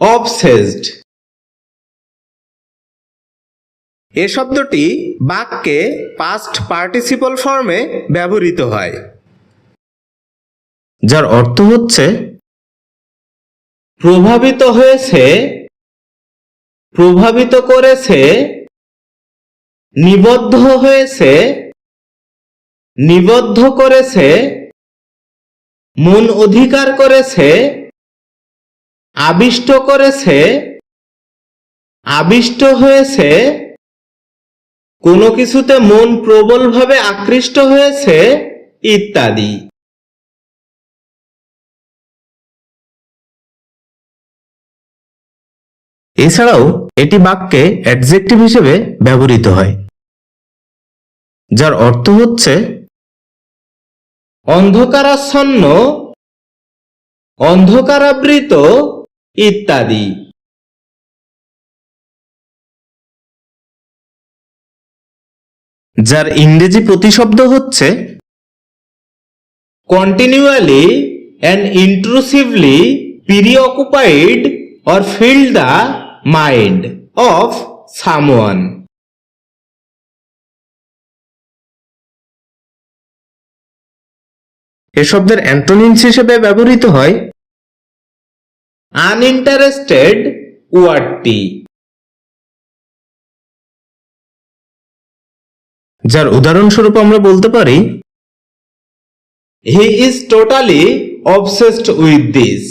Obsessed এ শব্দটি বাক্যে past participle ফর্মে ব্যবহৃত হয়। যার অর্থ হচ্ছে, প্রভাবিত হয়েছে, প্রভাবিত করেছে, নিবদ্ধ হয়েছে, নিবদ্ধ করেছে, মন অধিকার করেছে আবিষ্ট করেছে, আবিষ্ট হয়েছে, কোনো কিছুতে মন প্রবলভাবে আকৃষ্ট হয়েছে, ইত্যাদি। এছাড়াও এটি বাক্যে অ্যাডজেক্টিভ হিসেবে ব্যবহৃত হয়, যার অর্থ হচ্ছে অন্ধকারাচ্ছন্ন, অন্ধকারাবৃত ইত্যাদি। যার ইংরেজি প্রতিশব্দ হচ্ছে continually and intrusively preoccupied or fill the mind of someone এ শব্দের অ্যান্টোনিমস হিসেবে ব্যবহৃত হয় আনইন্টারেস্টেড ওয়ার্ডটি যার উদাহরণস্বরূপ আমরা বলতে পারি he is totally obsessed with this